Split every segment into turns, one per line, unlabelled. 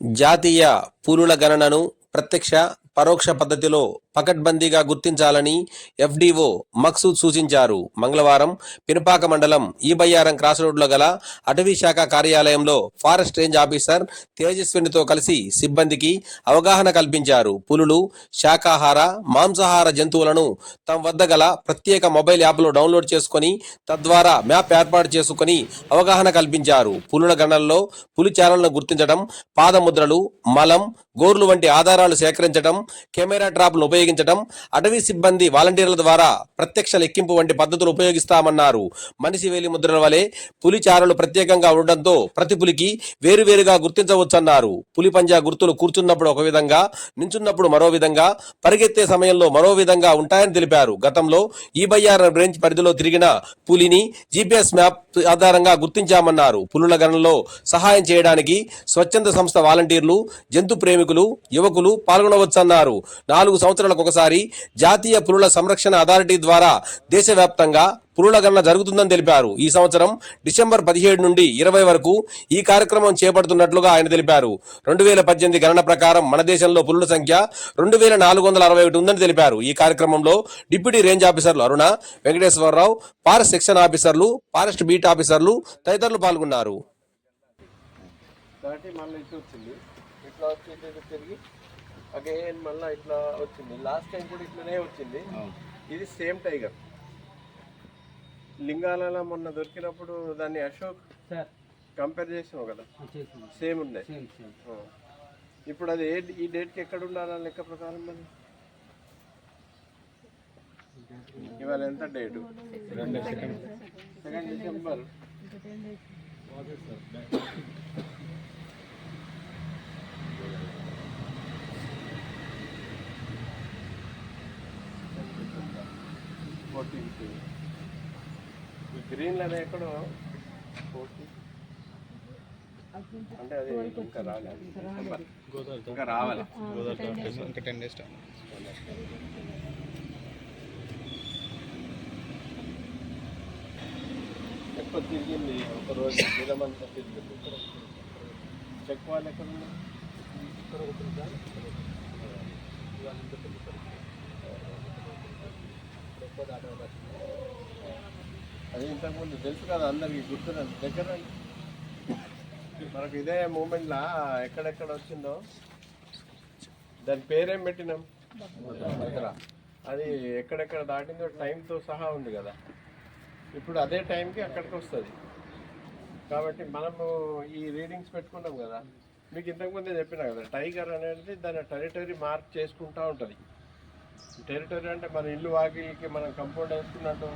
జాతీయ పులుల గణనను ప్రత్యక్ష పరోక్ష పద్ధతిలో పకడ్బందీగా గుర్తించాలని ఎఫ్డీఓ మక్సూద్ సూచించారు. మంగళవారం పినపాక మండలం ఈ బయ్యారం క్రాస్ రోడ్లో గల అటవీ శాఖ కార్యాలయంలో ఫారెస్ట్ రేంజ్ ఆఫీసర్ తేజస్వినితో కలిసి సిబ్బందికి అవగాహన కల్పించారు. పులులు శాకాహార మాంసాహార జంతువులను తమ వద్ద గల ప్రత్యేక మొబైల్ యాప్లో డౌన్లోడ్ చేసుకొని తద్వారా మ్యాప్ ఏర్పాటు చేసుకొని అవగాహన కల్పించారు. పులుల గణనలో పులి చారలను గుర్తించడం పాదముద్రలు మలం గోర్లు వంటి ఆధారాలు సేకరించడం కెమెరా ట్రాప్ను ఉపయోగించడం అటవీ సిబ్బంది వాలంటీర్ల ద్వారా ప్రత్యక్ష లెక్కింపు వంటి పద్ధతులు ఉపయోగిస్తామన్నారు. మనిషి వేలి ముద్రల వలె పులి చారలు ప్రత్యేకంగా ఉండడంతో ప్రతి పులికి వేరువేరుగా గుర్తించవచ్చన్నారు. పులి పంజా గుర్తులు కూర్చున్నప్పుడు ఒక విధంగా నించున్నప్పుడు మరో విధంగా పరిగెత్తే సమయంలో మరో విధంగా ఉంటాయని తెలిపారు. గతంలో ఈ రేంజ్ పరిధిలో తిరిగిన పులిని జీపీఎస్ మ్యాప్ ఆధారంగా గుర్తించామన్నారు. పులుల గణనలో సహాయం చేయడానికి స్వచ్ఛంద సంస్థ వాలంటీర్లు జంతు ప్రేమికులు యువకులు పాల్గొనవచ్చన్నారు. నాలుగు సంవత్సరాలకు ఒకసారి జాతీయ పులుల సంరక్షణ అథారిటీ ద్వారా దేశవ్యాప్తంగా పులుల గణన జరుగుతుందని తెలిపారు. ఈ సంవత్సరం డిసెంబర్ పదిహేడు నుండి ఇరవై వరకు ఈ కార్యక్రమం చేపడుతున్నట్లుగా ఆయన తెలిపారు. రెండు వేల పద్దెనిమిది గణన ప్రకారం మన దేశంలో పులుల సంఖ్య రెండు వేల నాలుగు వందల అరవై ఒకటి ఉందని తెలిపారు. ఈ కార్యక్రమంలో డిప్యూటీ రేంజ్ ఆఫీసర్లు అరుణ వెంకటేశ్వరరావు ఫారెస్ట్ సెక్షన్ ఆఫీసర్లు ఫారెస్ట్ బీట్ ఆఫీసర్లు తదితరులు పాల్గొన్నారు.
ఇట్లా వచ్చి తిరిగి అగైన్ మళ్ళీ ఇట్లా వచ్చింది. లాస్ట్ టైం కూడా ఇట్లనే వచ్చింది. ఇది సేమ్ టైగర్ లింగాలలో మొన్న దొరికినప్పుడు దాన్ని అశోక్
సార్.
కంపేర్ చేసినావు కదా? సేమ్ ఉన్నాయి
సేమ్ సేమ్
ఆ. ఇప్పుడు అది ఏ ఈ డేట్కి ఎక్కడ ఉండాలా లెక్క ప్రకారం మరి? ఇవాళ ఎంత డేటు సెకండ్ డిసెంబర్ ఫోర్టీన్త్ ఈ గ్రీన్ లైన్ ఎక్కడో? అంటే అది ఇంకా రాలేదు. ఇంకా రావాలి?
ఇంకా టెన్. డేస్. టైం
ఎక్కువ తిరిగింది. ఒక రోజు తిరిగింది. చెక్ వాళ్ళు ఎక్కడ ఉన్నారు? అది ఇంతకుముందు తెలుసు కదా అందరికి గుర్తున్నది దగ్గర మనకు ఇదే మూమెంట్లా ఎక్కడెక్కడ వచ్చిందో. దాని పేరేం పెట్టినాం? భద్ర. అది ఎక్కడెక్కడ దాటిందో టైంతో సహా ఉంది కదా. ఇప్పుడు అదే టైంకి అక్కడికి వస్తుంది. కాబట్టి మనము ఈ రీడింగ్స్ పెట్టుకున్నాం కదా. మీకు ఇంతకుముందే చెప్పినా కదా టైగర్ అనేది దాని టెరిటరీ మార్క్ చేసుకుంటూ ఉంటుంది. టెరిటరీ అంటే మన ఇల్లు వాకిలికి మనం కంపౌండ్ వేసుకున్నట్టు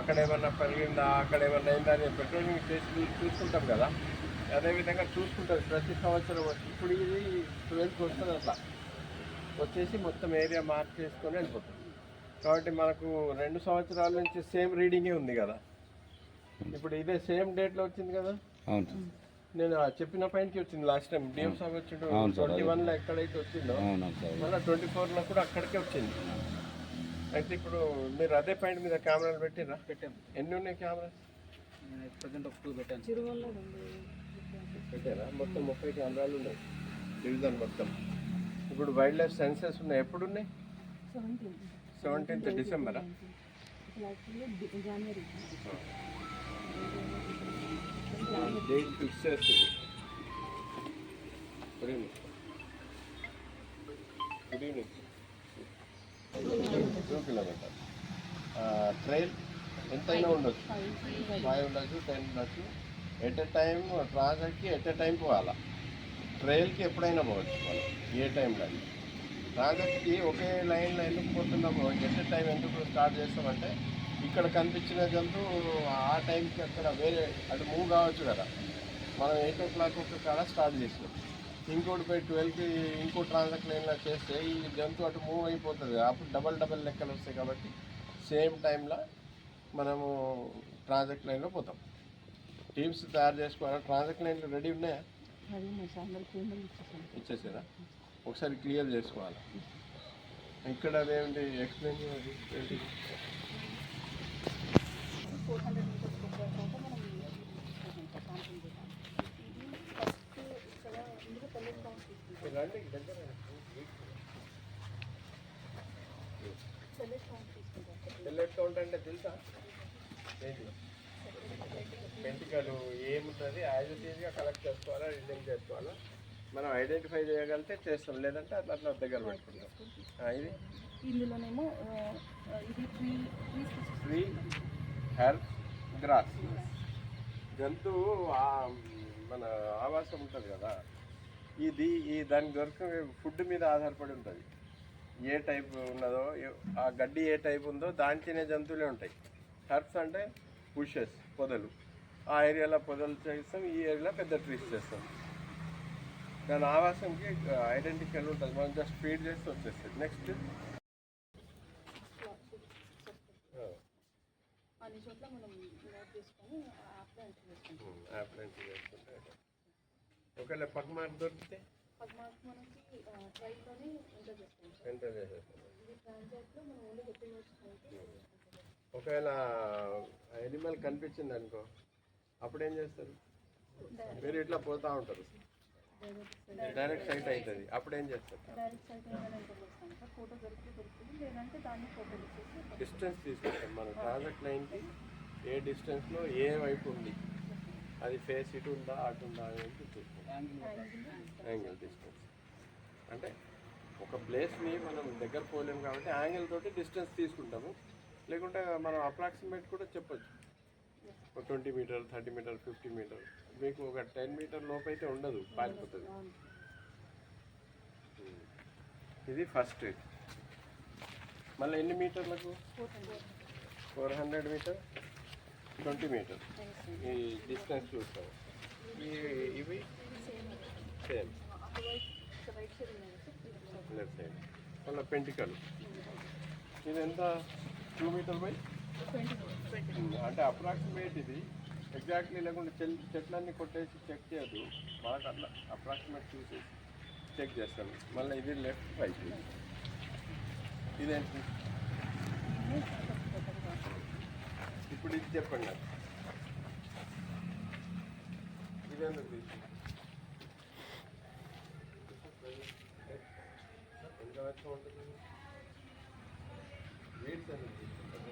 అక్కడ ఏమన్నా పెరిగిందా అక్కడ ఏమన్నా అయిందా అని పెట్రోలింగ్ చేసి చూసుకుంటాం కదా. అదేవిధంగా చూసుకుంటుంది ప్రతి సంవత్సరం వచ్చి. ఇప్పుడు ఇది ట్వెల్త్కి వస్తుంది అట్లా. వచ్చేసి మొత్తం ఏరియా మార్క్ చేసుకొని వెళ్ళిపోతుంది కాబట్టి మనకు రెండు సంవత్సరాల నుంచి సేమ్ రీడింగే ఉంది కదా. ఇప్పుడు ఇదే సేమ్ డేట్లో వచ్చింది కదా. నేను ఆ చెప్పిన పైనకి వచ్చింది లాస్ట్ టైం డిఎం సార్ వచ్చిండు ట్వంటీ వన్లో ఎక్కడైతే వచ్చిందో మళ్ళీ ట్వంటీ ఫోర్లో కూడా అక్కడికే వచ్చింది. అయితే ఇప్పుడు మీరు అదే పాయింట్ మీద కెమెరాలు పెట్టిరా?
పెట్టాం.
ఎన్ని ఉన్నాయి కెమెరాస్?
ప్రజెంట్ ఒక టూ పెట్టాను.
పెట్టారా? మొత్తం ముప్పై కెమెరాలు ఉన్నాయి. డివిజన్ మొత్తం. ఇప్పుడు వైల్డ్ లైఫ్ సెన్సెస్ ఉన్నాయి. ఎప్పుడు ఉన్నాయి సెవెంటీన్త్ డిసెంబరా? డేట్ ఫిక్స్ చేస్తుంది. Good evening. Good evening. Two kilometer trail ఎంతైనా ఉండొచ్చు. ఫైవ్ ఉండొచ్చు టెన్ ఉండొచ్చు. ఎట్ ఎ టైం ట్రాజెక్ట్కి ఎట్ ఎ టైం పోవాలా. ట్రైల్కి ఎప్పుడైనా పోవచ్చు మనం ఏ టైంలో ట్రాజెక్ట్కి ఒకే లైన్లో ఎందుకు పోతున్నాము ఎట్ ఎ టైం ఎందుకు స్టార్ట్ చేస్తామంటే ఇక్కడ కనిపించిన జంతువు ఆ టైంకి అక్కడ వేరే అటు మూవ్ కావచ్చు కదా. మనం ఎయిట్ ఓ క్లాక్ ఒక కాడ స్టార్ట్ చేసినాం. ఇంకోటి పోయి ట్వెల్వ్కి ఇంకో ట్రాన్సాక్ట్ లైన్లో చేస్తే ఈ జంతువు అటు మూవ్ అయిపోతుంది. అప్పుడు డబల్ డబల్ లెక్కలు వస్తాయి కాబట్టి సేమ్ టైంలో మనము ట్రాన్సాక్ట్ లైన్లో పోతాం. టీమ్స్ తయారు చేసుకోవాలి ట్రాన్సాక్ట్ లైన్లు రెడీ ఉన్నాయా? ఇచ్చేసారా? ఒకసారి క్లియర్ చేసుకోవాలి? ఇక్కడ అదేంటి? ఎక్స్ప్లెయిన్ ఏంటి
ఫోర్ హండ్రెడ్ మీటర్స్ కొట్టిన తర్వాత మనం ఫస్ట్ ఇక్కడ ఎందుకు
మీరు రండి దగ్గర సెల్లెట్ కౌంట్ అంటే తెలుసా? ఏంటి? పెంటికలు ఏముంటుంది? యాజ్ ఇట్ ఈజ్గా కలెక్ట్ చేసుకోవాలా రిజైన్ చేసుకోవాలా? మనం ఐడెంటిఫై చేయగలిగితే చేస్తాం. లేదంటే అట్లా అట్లా దగ్గర పెట్టుకుంటాం. ఇది?
ఇందులోనేమో ఇది
ట్రీ హెర్బ్ గ్రాస్ జంతువు మన ఆవాసం ఉంటుంది కదా? ఇది ఈ దాని దొరక ఫుడ్ మీద ఆధారపడి ఉంటుంది. ఏ టైప్ ఉన్నదో ఆ గడ్డి ఏ టైప్ ఉందో దాని తినే జంతువులే ఉంటాయి. హెర్బ్స్ అంటే బుషెస్ పొదలు. ఆ ఏరియాలో పొదలు చేస్తాం ఈ ఏరియాలో పెద్ద ట్రీస్ చేస్తాం. దాని ఆవాసంకి ఐడెంటికల్ ఉంటుంది. మనం జస్ట్ ఫీడ్ చేస్తే వచ్చేస్తుంది. నెక్స్ట్ ఒకవేళ పక్కమార్క్ దొరికితే
పద్మార్క్ మనకి ట్రైల్లోనే ఎంటర్ చేసుకుంటాం
ఎంటర్ చేసేస్తాం
ఇది ట్రాన్సాక్ట్లో మనం ఓన్లీ హెప్పీ నోట్స్
ఒకవేళ ఎనిమల్ కనిపించింది అనుకో అప్పుడు ఏం చేస్తారు? మీరు ఇట్లా పోతా ఉంటారు. డైరెక్ట్ సైట్ అవుతుంది అప్పుడు ఏం చేస్తారు? డిస్టెన్స్ తీసుకుంటాం. మనం ట్రాన్సాక్ట్ లైన్కి ఏ డిస్టెన్స్లో ఏ వైపు ఉంది? అది ఫేస్ ఇటు ఉందా అటు ఉందా అనేది యాంగిల్ డిస్టెన్స్ అంటే ఒక ప్లేస్ని మనం దగ్గర పోలేము కాబట్టి యాంగిల్ తోటి డిస్టెన్స్ తీసుకుంటాము. లేకుంటే మనం అప్రాక్సిమేట్ కూడా చెప్పొచ్చు. ఒక twenty meter thirty meter fifty meter మీకు ఒక టెన్ మీటర్ లోపు అయితే ఉండదు పారిపోతుంది. ఇది ఫస్ట్ మళ్ళీ ఎన్ని మీటర్లకు four hundred meter twenty meter. ఈ డిస్టెన్స్ చూస్తాం. ఇవి సేమ్. లెఫ్ట్ సైడ్ మళ్ళీ పెంటికల్. ఇది ఎంత? టూ మీటర్ బై అంటే అప్రాక్సిమేట్ ఇది. ఎగ్జాక్ట్లీ లేకుంటే చెల్ చెట్లన్నీ కొట్టేసి చెక్ చేయదు మనకు అట్లా అప్రాక్సిమేట్ చూసేసి చెక్ చేస్తాం. మళ్ళీ ఇది లెఫ్ట్ రైట్ ఇదేంటి ఇప్పుడు ఇది చెప్పండి నాకు ఇదేందుకు తీసుకుంటాం ఎంత వరకు ఉంటుంది? వీడ్స్ అనేది తీసుకుంటారు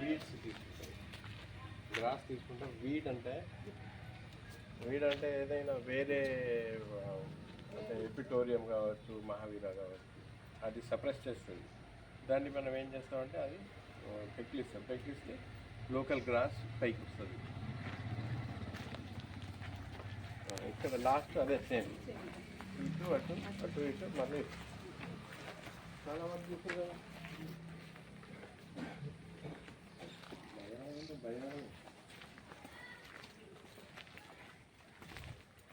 వీడ్స్? తీసుకుంటారు. గ్రాస్ తీసుకుంటాం వీడ్ అంటే? వీడ్ అంటే ఏదైనా వేరే అంటే ఎపిటోరియం కావచ్చు మహావీర కావచ్చు అది సప్రెస్ చేస్తుంది. దాన్ని మనం ఏం చేస్తామంటే అది ఆ, పెక్లిస్తే లోకల్ గ్రాస్ పైకి వస్తుంది. ఇక్కడ లాస్ట్ అదే సేమ్ ఇటు అటు అటు ఇటు మళ్ళీ చాలా మంది చూసారు కదా. భయం భయం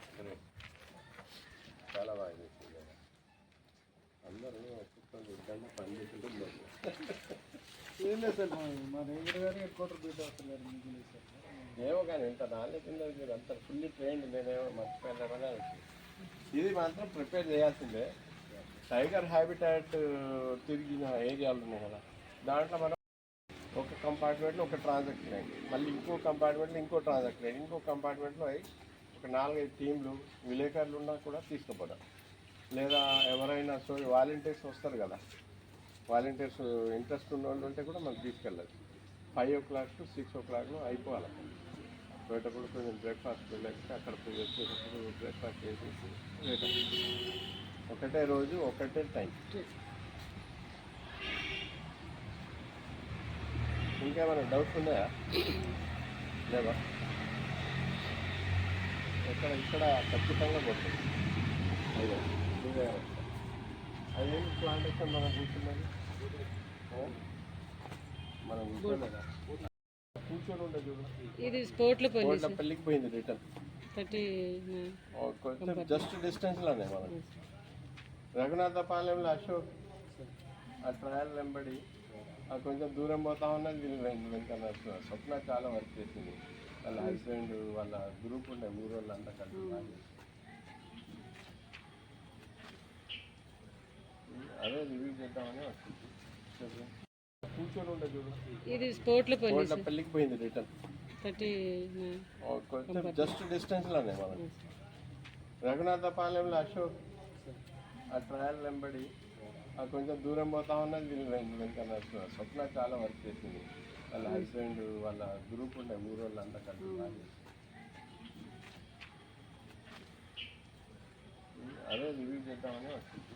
సరే. చాలా బాగా చేసింది కదా అందరూ పని
ఏం లేదు సార్ మా మా రేంజర్ గారు హెడ్ క్వార్టర్ బీట్ వస్తున్నారు మీకు లేదు సార్.
ఏమో కానీ ఇంత నాలెడ్జ్ ఉంది మీరు అంత ఫుల్లీ ట్రైన్డ్ నేనేమో అనుకుంటున్నాను. ఇది మాత్రం ప్రిపేర్ చేయాల్సిందే. టైగర్ హ్యాబిటాట్ తిరిగిన ఏరియాలు ఉన్నాయి కదా. దాంట్లో మనం ఒక కంపార్ట్మెంట్లో ఒక ట్రాన్సాక్షన్ అయింది. మళ్ళీ ఇంకో కంపార్ట్మెంట్లో ఇంకో ట్రాన్సాక్షన్ అయింది. ఇంకో కంపార్ట్మెంట్లో అయి ఒక నాలుగైదు టీంలు విలేకరులు ఉన్నా కూడా తీసుకుపోవడం లేదా ఎవరైనా సో వాలంటీర్స్ వస్తారు కదా. వాలంటీర్స్ ఇంట్రెస్ట్ ఉన్న వాళ్ళు ఉంటే కూడా మనం తీసుకెళ్ళచ్చు. Five o'clock to six ఓ క్లాక్లో అయిపోవాలి పోయేటప్పుడు కొంచెం బ్రేక్ఫాస్ట్ లేకపోతే అక్కడ పోయి వచ్చేటప్పుడు బ్రేక్ఫాస్ట్ చేసేసి ఒకటే రోజు ఒకటే టైం ఇంకేమైనా డౌట్స్ ఉన్నాయా? లేవా? ఇక్కడ ఇక్కడ ఖచ్చితంగా పోతుంది అదే అదేం ప్లాంటేషన్ మనం కూర్చున్నది? మనం కూర్చొని ఉండే చూడు.
ఇది స్పోర్ట్లో పోయింది
పెళ్ళికి పోయింది రిటర్న్
థర్టీ
కొంచెం జస్ట్ డిస్టెన్స్లోనే మనం. రఘునాథపాలెంలో అశోక్ ఆ ట్రయల్ వెంబడి ఆ కొంచెం దూరం పోతా ఉన్నది వీళ్ళు వెంట. స్వప్న చాలా వర్క్ చేసింది. వాళ్ళ హస్బెండ్ వాళ్ళ గ్రూప్ ఉండే రోజులు అంతా కలిసి అదే రివ్యూ చేద్దామని వచ్చింది. కూర్చొని ఉండే చూడు.
ఇది స్పోర్ట్లో పోయింది
పెళ్ళికి పోయింది రిటర్న్.
థర్టీ
కొంచెం జస్ట్ డిస్టెన్స్లోనే మనకి. రఘునాథపాలెంలో అశోక్ ఆ ట్రయల్ వెంబడి ఆ కొంచెం దూరం పోతా ఉన్నది వీళ్ళు నడుస్తున్నారు స్వప్న చాలా వర్క్ చేసింది. వాళ్ళ హస్బెండ్ వాళ్ళ గ్రూప్ ఉండే మూడు వాళ్ళు అంతా కలిసి చేశారు. అదే రివ్యూ చేద్దామని వచ్చింది.